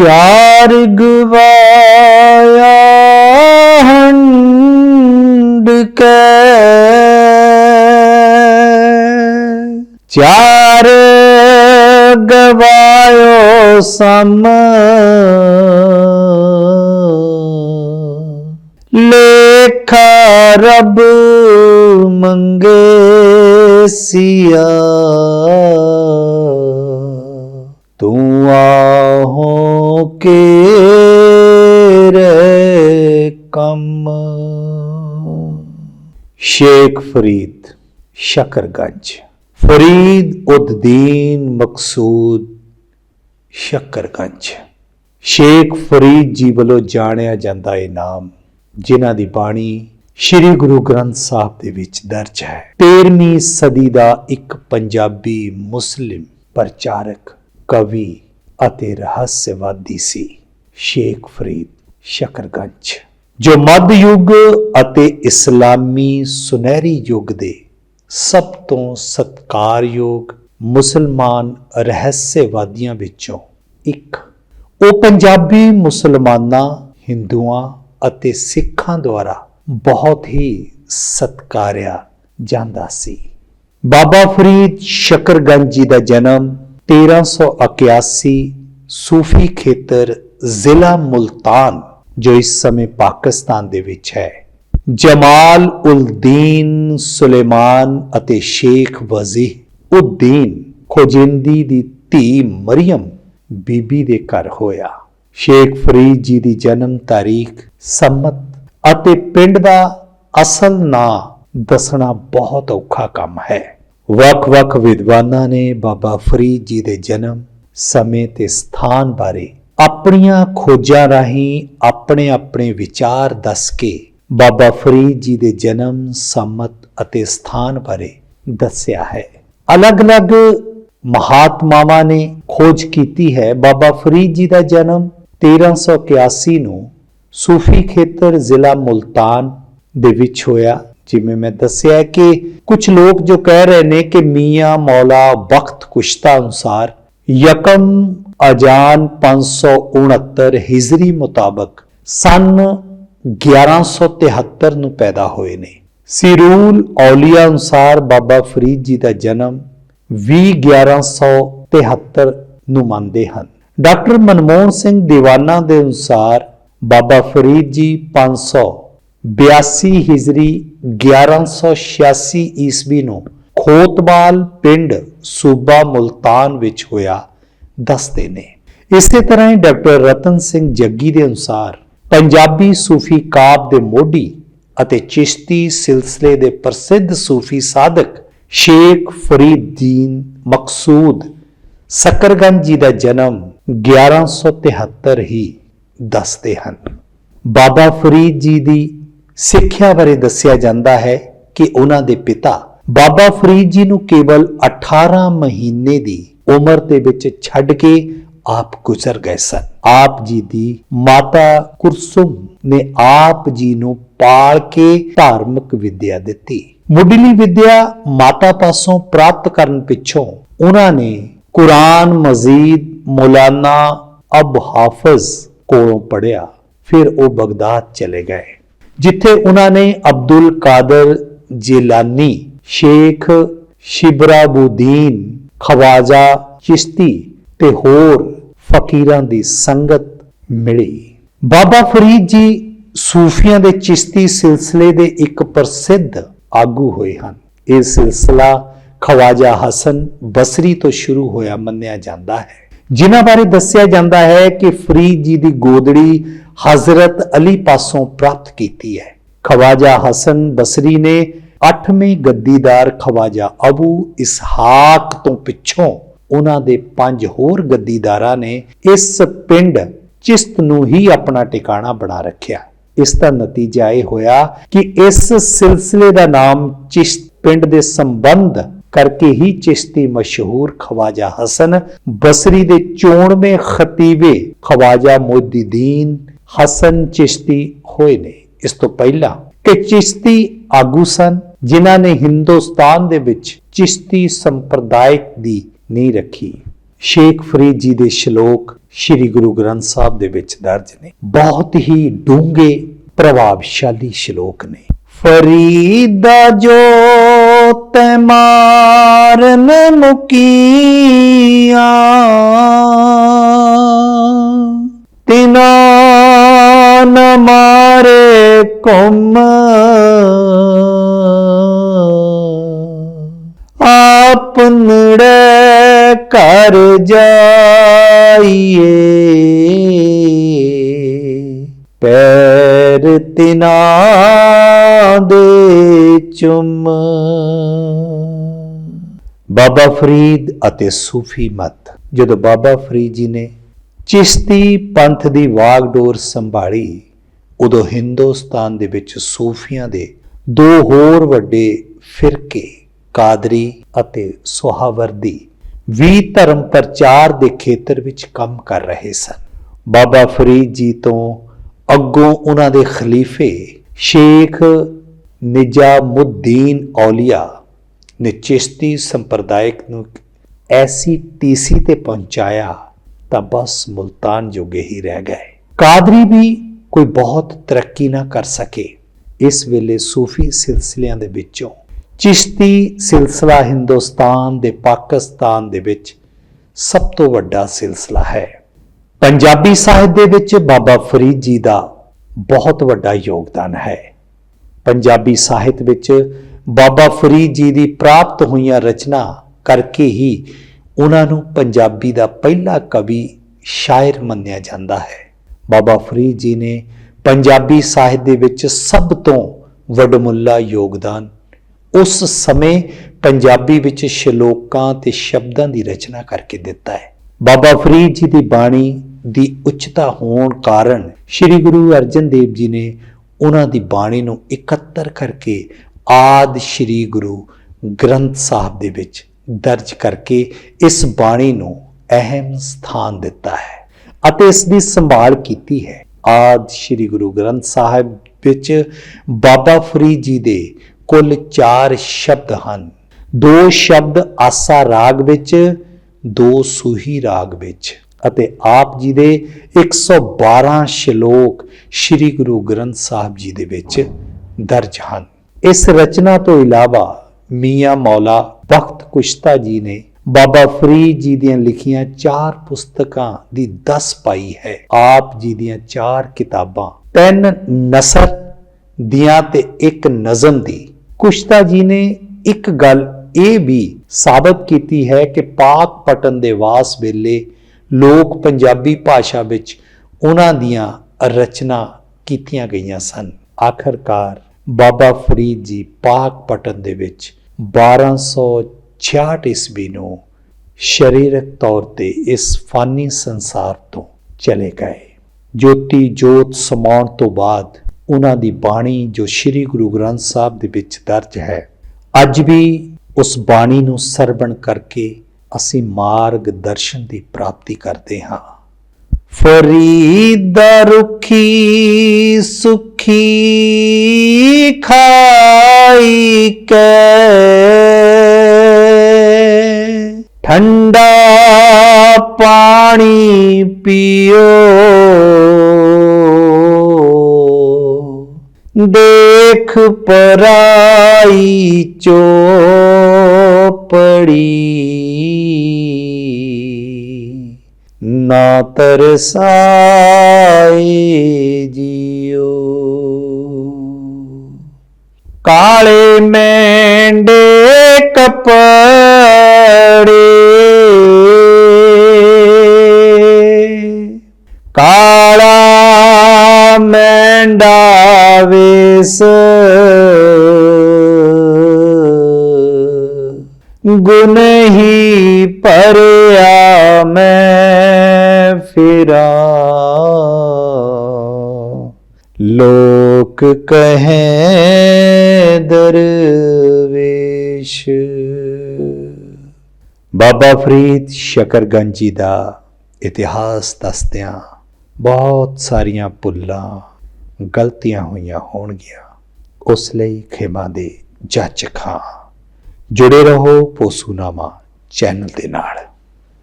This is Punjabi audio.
ਚਾਰ ਗਵਾਇਆ ਹੰਡ ਕੇ। ਚਾਰ ਗਵਾਇਓ ਸਮ। ਲੇਖਾ ਰਬ ਮੰਗੇ ਸਿਆ। ਕੇ ਰੇ ਸ਼ੇਖ ਫਰੀਦ ਸ਼ਕਰਗੰਜ। ਫਰੀਦ ਉਦਦੀਨ ਮਕਸੂਦ ਸ਼ਕਰਗੰਜ। ਸ਼ੇਖ ਫਰੀਦ ਜੀ ਵੱਲੋਂ ਜਾਣਿਆ ਜਾਂਦਾ ਇਹ ਨਾਮ, ਜਿਨ੍ਹਾਂ ਦੀ ਬਾਣੀ ਸ੍ਰੀ ਗੁਰੂ ਗ੍ਰੰਥ ਸਾਹਿਬ ਦੇ ਵਿੱਚ ਦਰਜ ਹੈ। 13ਵੀਂ ਸਦੀ ਦਾ ਇੱਕ ਪੰਜਾਬੀ ਮੁਸਲਿਮ ਪ੍ਰਚਾਰਕ, ਕਵੀ ਅਤੇ ਰਹੱਸਵਾਦੀ ਸੀ। ਸ਼ੇਖ ਫਰੀਦ ਸ਼ਕਰਗੰਜ। ਜੋ ਮੱਧ ਯੁੱਗ ਅਤੇ ਇਸਲਾਮੀ ਸੁਨਹਿਰੀ ਯੁੱਗ ਦੇ ਸਭ ਤੋਂ ਸਤਕਾਰਯੋਗ ਮੁਸਲਮਾਨ ਰਹੱਸਵਾਦੀਆਂ ਵਿੱਚੋਂ ਇੱਕ। ਉਹ ਪੰਜਾਬੀ ਮੁਸਲਮਾਨਾਂ, ਹਿੰਦੂਆਂ ਅਤੇ ਸਿੱਖਾਂ ਦੁਆਰਾ ਬਹੁਤ ਹੀ ਸਤਕਾਰਿਆ ਜਾਂਦਾ ਸੀ। ਬਾਬਾ ਫਰੀਦ ਸ਼ਕਰਗੰਜ ਜੀ ਦਾ ਜਨਮ 1381 ਸੂਫੀ ਖੇਤਰ ਜ਼ਿਲ੍ਹਾ ਮੁਲਤਾਨ, ਜੋ ਇਸ ਸਮੇਂ ਪਾਕਿਸਤਾਨ ਦੇ ਵਿੱਚ ਹੈ। ਜਮਾਲ ਉਲਦੀਨ ਸੁਲੇਮਾਨ ਅਤੇ ਸ਼ੇਖ ਵਜ਼ੀਹ ਉਦੀਨ ਖੋਜਿੰਦੀ ਦੀ ਧੀ ਮਰੀਮ ਬੀਬੀ ਦੇ ਘਰ ਹੋਇਆ। ਸ਼ੇਖ ਫਰੀਦ ਜੀ ਦੀ ਜਨਮ ਤਾਰੀਖ, ਸੰਮਤ ਅਤੇ ਪਿੰਡ ਦਾ ਅਸਲ ਨਾਂ ਦੱਸਣਾ ਬਹੁਤ ਔਖਾ ਕੰਮ ਹੈ। ਵੱਖ-ਵੱਖ ਵਿਦਵਾਨਾਂ ਨੇ ਬਾਬਾ ਫਰੀਦ ਜੀ ਦੇ ਜਨਮ ਸਮੇਂ ਤੇ ਸਥਾਨ ਬਾਰੇ ਆਪਣੀਆਂ ਖੋਜਾਂ ਰਾਹੀਂ ਆਪਣੇ ਆਪਣੇ ਵਿਚਾਰ ਦੱਸ ਕੇ ਬਾਬਾ ਫਰੀਦ ਜੀ ਦੇ ਜਨਮ, ਸੰਮਤ ਅਤੇ ਸਥਾਨ ਬਾਰੇ ਦੱਸਿਆ ਹੈ। ਅਲੱਗ-ਅਲੱਗ ਮਹਾਤਮਾਵਾਂ ਨੇ ਖੋਜ ਕੀਤੀ ਹੈ ਬਾਬਾ ਫਰੀਦ ਜੀ ਦਾ ਜਨਮ 1381 ਨੂੰ ਸੂਫੀ ਖੇਤਰ ਜ਼ਿਲ੍ਹਾ ਮੁਲਤਾਨ ਦੇ ਵਿੱਚ ਹੋਇਆ। ਜਿਵੇਂ ਮੈਂ ਦੱਸਿਆ ਕਿ ਕੁਝ ਲੋਕ ਜੋ ਕਹਿ ਰਹੇ ਨੇ ਕਿ ਮੀਆਂ, ਮੌਲਾ, ਵਕਤ ਕੁਸ਼ਤਾ ਅਨੁਸਾਰ ਯਕਮ ਅਜਾਨ 569 ਹਿਜਰੀ ਮੁਤਾਬਕ ਸਨ 1173 ਨੂੰ ਪੈਦਾ ਹੋਏ ਨੇ। ਸਿਰੂਲ ਔਲੀਆ ਅਨੁਸਾਰ ਬਾਬਾ ਫਰੀਦ ਜੀ ਦਾ ਜਨਮ 20 ਨੂੰ ਮੰਨਦੇ ਹਨ। ਡਾਕਟਰ ਮਨਮੋਹਨ ਸਿੰਘ ਦੀਵਾਨਾ ਦੇ ਅਨੁਸਾਰ ਬਾਬਾ ਫਰੀਦ ਜੀ 582 ਹਿਜਰੀ 1186 ਈਸਵੀ ਨੂੰ ਖੋਤਬਾਲ ਪਿੰਡ ਸੂਬਾ ਮੁਲਤਾਨ ਵਿੱਚ ਹੋਇਆ, ਦੱਸਦੇ ਨੇ। ਇਸੇ ਤਰ੍ਹਾਂ ਹੀ ਡਾਕਟਰ ਰਤਨ ਸਿੰਘ ਜੱਗੀ ਦੇ ਅਨੁਸਾਰ ਪੰਜਾਬੀ ਸੂਫੀ ਕਾਬ ਦੇ ਮੋਢੀ ਅਤੇ ਚਿਸ਼ਤੀ ਸਿਲਸਿਲੇ ਦੇ ਪ੍ਰਸਿੱਧ ਸੂਫੀ ਸਾਧਕ ਸ਼ੇਖ ਫਰੀਦੀਨ ਮਕਸੂਦ ਸਕਰਗੰਜ ਜੀ ਦਾ ਜਨਮ 1173 ਹੀ ਦੱਸਦੇ ਹਨ। ਬਾਬਾ ਫਰੀਦ ਜੀ ਦੀ ਸਿੱਖਿਆ ਬਾਰੇ ਦੱਸਿਆ ਜਾਂਦਾ ਹੈ ਕਿ ਉਹਨਾਂ ਦੇ ਪਿਤਾ ਬਾਬਾ ਫਰੀਦ ਜੀ ਨੂੰ ਕੇਵਲ 18 ਮਹੀਨੇ ਦੀ ਉਮਰ ਦੇ ਵਿੱਚ ਛੱਡ ਕੇ ਆਪ ਗੁਜ਼ਰ ਗਏ ਸਨ। ਆਪ ਜੀ ਦੀ ਮਾਤਾ ਕੁਰਸੁਮ ਨੇ ਆਪ ਜੀ ਨੂੰ ਪਾਲ ਕੇ ਧਾਰਮਿਕ ਵਿੱਦਿਆ ਦਿੱਤੀ। ਮੁੱਢਲੀ ਵਿੱਦਿਆ ਮਾਤਾ ਪਾਸੋਂ ਪ੍ਰਾਪਤ ਕਰਨ ਪਿੱਛੋਂ ਉਹਨਾਂ ਨੇ ਕੁਰਾਨ ਮਜ਼ੀਦ ਮੌਲਾਨਾ ਅਬ ਹਾਫਜ਼ ਕੋਲੋਂ ਪੜਿਆ ਫਿਰ ਉਹ ਬਗਦਾਦ ਚਲੇ ਗਏ। ਜਿੱਥੇ ਉਹਨਾਂ ਨੇ ਅਬਦੁਲ ਕਾਦਰ ਜਿਲਾਨੀ, ਸ਼ੇਖ ਸ਼ਿਬਰਾਬੂਦੀਨ, ਖਵਾਜਾ ਚਿਸ਼ਤੀ ਤੇ ਹੋਰ ਫਕੀਰਾਂ ਦੀ ਸੰਗਤ ਮਿਲੀ। ਬਾਬਾ ਫਰੀਦ ਜੀ ਸੂਫੀਆਂ ਦੇ ਚਿਸ਼ਤੀ ਸਿਲਸਿਲੇ ਦੇ ਇੱਕ ਪ੍ਰਸਿੱਧ ਆਗੂ ਹੋਏ ਹਨ। ਇਹ ਸਿਲਸਿਲਾ ਖਵਾਜਾ ਹਸਨ ਬਸਰੀ ਤੋਂ ਸ਼ੁਰੂ ਹੋਇਆ ਮੰਨਿਆ ਜਾਂਦਾ ਹੈ। ਜਿਨ੍ਹਾਂ ਬਾਰੇ ਦੱਸਿਆ ਜਾਂਦਾ ਹੈ ਕਿ ਫਰੀਦ ਜੀ ਦੀ ਗੋਦੜੀ ਹਜ਼ਰਤ ਅਲੀ ਪਾਸੋਂ ਪ੍ਰਾਪਤ ਕੀਤੀ ਹੈ। ਖਵਾਜਾ ਹਸਨ ਬਸਰੀ ਨੇ 8ਵੇਂ ਗੱਦੀਦਾਰ ਖਵਾਜਾ ਅਬੂ ਇਸਹਾਕ ਤੋਂ ਪਿੱਛੋਂ ਉਹਨਾਂ ਦੇ ਪੰਜ ਹੋਰ ਗੱਦੀਦਾਰਾਂ ਨੇ ਇਸ ਪਿੰਡ ਚਿਸ਼ਤ ਨੂੰ ਹੀ ਆਪਣਾ ਟਿਕਾਣਾ ਬਣਾ ਰੱਖਿਆ। ਇਸ ਦਾ ਨਤੀਜਾ ਇਹ ਹੋਇਆ ਕਿ ਇਸ ਸਿਲਸਿਲੇ ਦਾ ਨਾਮ ਚਿਸ਼ਤ ਪਿੰਡ ਦੇ ਸੰਬੰਧ ਕਰਕੇ ਹੀ ਚਿਸ਼ਤੀ ਮਸ਼ਹੂਰ ਖਵਾਜਾ ਹਸਨ ਬਸਰੀ ਦੇ 94ਵੇਂ ਖਤੀਬੇ ਖਵਾਜਾ ਮੁਦੀਦੀਨ ਹਸਨ ਚਿਸ਼ਤੀ ਹੋਏ ਨੇ। ਇਸ ਤੋਂ ਪਹਿਲਾਂ ਕਿ ਚਿਸ਼ਤੀ ਆਗੂ ਸਨ, ਜਿਨ੍ਹਾਂ ਨੇ ਹਿੰਦੁਸਤਾਨ ਦੇ ਵਿੱਚ ਚਿਸ਼ਤੀ ਸੰਪਰਦਾਇਕ ਦੀ ਨੀਂਹ ਰੱਖੀ। ਸ਼ੇਖ ਫਰੀਦ ਜੀ ਦੇ ਸ਼ਲੋਕ ਸ੍ਰੀ ਗੁਰੂ ਗ੍ਰੰਥ ਸਾਹਿਬ ਦੇ ਵਿੱਚ ਦਰਜ ਨੇ। ਬਹੁਤ ਹੀ ਡੂੰਘੇ ਪ੍ਰਭਾਵਸ਼ਾਲੀ ਸ਼ਲੋਕ ਨੇ। ਫਰੀਦਾ ਜੋ ਤੈ ਮਾਰਨ ਮੁਕੀਆਂ। ਤਿਨਾ ਨ ਮਾਰੇ ਕੁਮ ਆਪਨੜੇ ਕਰ ਜਾਈਏ। ਪੈਰ ਤਿਨਾ ਦੇ ਚੁੰਮ। ਬਾਬਾ ਫਰੀਦ ਅਤੇ ਸੂਫੀ ਮਤ। ਜਦੋਂ ਬਾਬਾ ਫਰੀਦ ਜੀ ਨੇ ਚਿਸ਼ਤੀ ਪੰਥ ਦੀ ਵਾਗਡੋਰ ਸੰਭਾਲੀ, ਉਦੋਂ ਹਿੰਦੁਸਤਾਨ ਦੇ ਵਿੱਚ ਸੂਫੀਆਂ ਦੇ ਦੋ ਹੋਰ ਵੱਡੇ ਫਿਰਕੇ, ਕਾਦਰੀ ਅਤੇ ਸੁਹਾਵਰਦੀ, ਵੀ ਧਰਮ ਪ੍ਰਚਾਰ ਦੇ ਖੇਤਰ ਵਿੱਚ ਕੰਮ ਕਰ ਰਹੇ ਸਨ। ਬਾਬਾ ਫਰੀਦ ਜੀ ਤੋਂ ਅੱਗੋਂ ਉਹਨਾਂ ਦੇ ਖਲੀਫੇ ਸ਼ੇਖ ਨਿਜਾਮੁਦੀਨ ਔਲੀਆ ਨੇ ਚਿਸ਼ਤੀ ਸੰਪਰਦਾਇਕ ਨੂੰ ਇੱਕ ਐਸੀ ਟੀਸੀ ਤੇ ਪਹੁੰਚਾਇਆ ਤਾਂ ਬਸ ਮੁਲਤਾਨ ਜੋਗੇ ਹੀ ਰਹਿ ਗਏ। ਕਾਦਰੀ ਵੀ ਕੋਈ ਬਹੁਤ ਤਰੱਕੀ ਨਾ ਕਰ ਸਕੇ। ਇਸ ਵੇਲੇ ਸੂਫੀ ਸਿਲਸਿਲਿਆਂ ਦੇ ਵਿੱਚੋਂ ਚਿਸ਼ਤੀ ਸਿਲਸਿਲਾ ਹਿੰਦੁਸਤਾਨ ਦੇ ਪਾਕਿਸਤਾਨ ਦੇ ਵਿੱਚ ਸਭ ਤੋਂ ਵੱਡਾ ਸਿਲਸਿਲਾ ਹੈ। ਪੰਜਾਬੀ ਸਾਹਿਤ ਦੇ ਵਿੱਚ ਬਾਬਾ ਫਰੀਦ ਜੀ ਦਾ ਬਹੁਤ ਵੱਡਾ ਯੋਗਦਾਨ ਹੈ। ਪੰਜਾਬੀ ਸਾਹਿਤ ਵਿੱਚ ਬਾਬਾ ਫਰੀਦ ਜੀ ਦੀ ਪ੍ਰਾਪਤ ਹੋਈਆਂ ਰਚਨਾ ਕਰਕੇ ਹੀ ਉਹਨਾਂ ਨੂੰ ਪੰਜਾਬੀ ਦਾ ਪਹਿਲਾ ਕਵੀ ਸ਼ਾਇਰ ਮੰਨਿਆ ਜਾਂਦਾ ਹੈ। ਬਾਬਾ ਫਰੀਦ ਜੀ ਨੇ ਪੰਜਾਬੀ ਸਾਹਿਤ ਦੇ ਵਿੱਚ ਸਭ ਤੋਂ ਵੱਡਮੁੱਲਾ ਯੋਗਦਾਨ, ਉਸ ਸਮੇਂ ਪੰਜਾਬੀ ਵਿੱਚ ਸ਼ਲੋਕਾਂ ਤੇ ਸ਼ਬਦਾਂ ਦੀ ਰਚਨਾ ਕਰਕੇ ਦਿੱਤਾ ਹੈ। ਬਾਬਾ ਫਰੀਦ ਜੀ ਦੀ ਬਾਣੀ ਦੀ ਉੱਚਤਾ ਹੋਣ ਕਾਰਨ ਸ੍ਰੀ ਗੁਰੂ ਅਰਜਨ ਦੇਵ ਜੀ ਨੇ ਉਹਨਾਂ ਦੀ ਬਾਣੀ ਨੂੰ ਇਕੱਤਰ ਕਰਕੇ ਆਦ ਸ੍ਰੀ ਗੁਰੂ ਗ੍ਰੰਥ ਸਾਹਿਬ ਦੇ ਵਿੱਚ ਦਰਜ ਕਰਕੇ ਇਸ ਬਾਣੀ ਨੂੰ ਅਹਿਮ ਸਥਾਨ ਦਿੱਤਾ ਹੈ ਅਤੇ ਇਸ ਦੀ ਸੰਭਾਲ ਕੀਤੀ ਹੈ। ਆਦ ਸ੍ਰੀ ਗੁਰੂ ਗ੍ਰੰਥ ਸਾਹਿਬ ਵਿੱਚ ਬਾਬਾ ਫਰੀਦ ਜੀ ਦੇ ਕੁੱਲ 4 ਸ਼ਬਦ ਹਨ। ਦੋ ਸ਼ਬਦ ਆਸਾ ਰਾਗ ਵਿੱਚ, ਦੋ ਸੂਹੀ ਰਾਗ ਵਿੱਚ ਅਤੇ ਆਪ ਜੀ ਦੇ 112 ਸ਼ਲੋਕ ਸ੍ਰੀ ਗੁਰੂ ਗ੍ਰੰਥ ਸਾਹਿਬ ਜੀ ਦੇ ਵਿੱਚ ਦਰਜ ਹਨ। ਇਸ ਰਚਨਾ ਤੋਂ ਇਲਾਵਾ ਮੀਆਂ ਮੌਲਾ ਬਖਤ ਕੁਸ਼ਤਾ ਜੀ ਨੇ ਬਾਬਾ ਫਰੀਦ ਜੀ ਦੀਆਂ ਲਿਖੀਆਂ ਚਾਰ ਪੁਸਤਕਾਂ ਦੀ 10 ਪਾਈ ਹੈ। ਆਪ ਜੀ ਦੀਆਂ ਚਾਰ ਕਿਤਾਬਾਂ, ਤਿੰਨ ਨਸਰ ਦੀਆਂ ਤੇ ਇੱਕ ਨਜ਼ਮ ਦੀ। ਕੁਸ਼ਤਾ ਜੀ ਨੇ ਇੱਕ ਗੱਲ ਇਹ ਵੀ ਸਾਬਤ ਕੀਤੀ ਹੈ ਕਿ ਪਾਕ ਪਟਨ ਦੇ ਵਾਸ ਵੇਲੇ ਲੋਕ ਪੰਜਾਬੀ ਭਾਸ਼ਾ ਵਿੱਚ ਉਹਨਾਂ ਦੀਆਂ ਰਚਨਾ ਕੀਤੀਆਂ ਗਈਆਂ ਸਨ। ਆਖਰਕਾਰ ਬਾਬਾ ਫਰੀਦ ਜੀ ਪਾਕ ਪਟਨ ਦੇ ਵਿੱਚ 1266 ਈਸਵੀ ਨੂੰ ਸਰੀਰਕ ਤੌਰ ਤੇ ਇਸ ਫਾਨੀ ਸੰਸਾਰ ਤੋਂ ਚਲੇ ਗਏ। ਜੋਤੀ ਜੋਤ ਸਮਾਉਣ ਤੋਂ ਬਾਅਦ ਉਹਨਾਂ ਦੀ ਬਾਣੀ ਜੋ ਸ੍ਰੀ ਗੁਰੂ ਗ੍ਰੰਥ ਸਾਹਿਬ ਦੇ ਵਿੱਚ ਦਰਜ ਹੈ, ਅੱਜ ਵੀ ਉਸ ਬਾਣੀ ਨੂੰ ਸਰਵਣ ਕਰਕੇ ਅਸੀਂ ਮਾਰਗ ਦਰਸ਼ਨ ਦੀ ਪ੍ਰਾਪਤੀ ਕਰਦੇ ਹਾਂ। ਫਰੀਦ ਰੁਖੀ ਸੁਖੀ ਖਾਈ ਕੇ। ਠੰਡਾ ਪਾਣੀ ਪੀਓ। ਦੇਖ ਪਰਾਈ ਚੋਪੜੀ। ਨਾ ਤਰਸਾਏ ਜੀਓ। ਕਾਲੇ ਮੈਂਡੇ ਕੱਪੜੇ। ਕਾਲਾ ਮੈਂਡਾ ਵੇਸ। ਗੁਨਹੀ ਹੀ ਲੋਕ ਕਹੇ ਦਰਵੇਸ਼। ਬਾਬਾ ਫਰੀਦ ਸ਼ਕਰਗੰਜ ਜੀ ਦਾ ਇਤਿਹਾਸ ਦੱਸਦਿਆਂ ਬਹੁਤ ਸਾਰੀਆਂ ਭੁੱਲਾਂ ਗਲਤੀਆਂ ਹੋਈਆਂ ਹੋਣਗੀਆਂ। ਉਸ ਲਈ ਖਿਮਾ ਦੇ ਜਾਚਕ ਖਾਂ ਜੁੜੇ ਰਹੋ ਪੋਸੂਨਾਮਾ ਚੈਨਲ ਦੇ ਨਾਲ।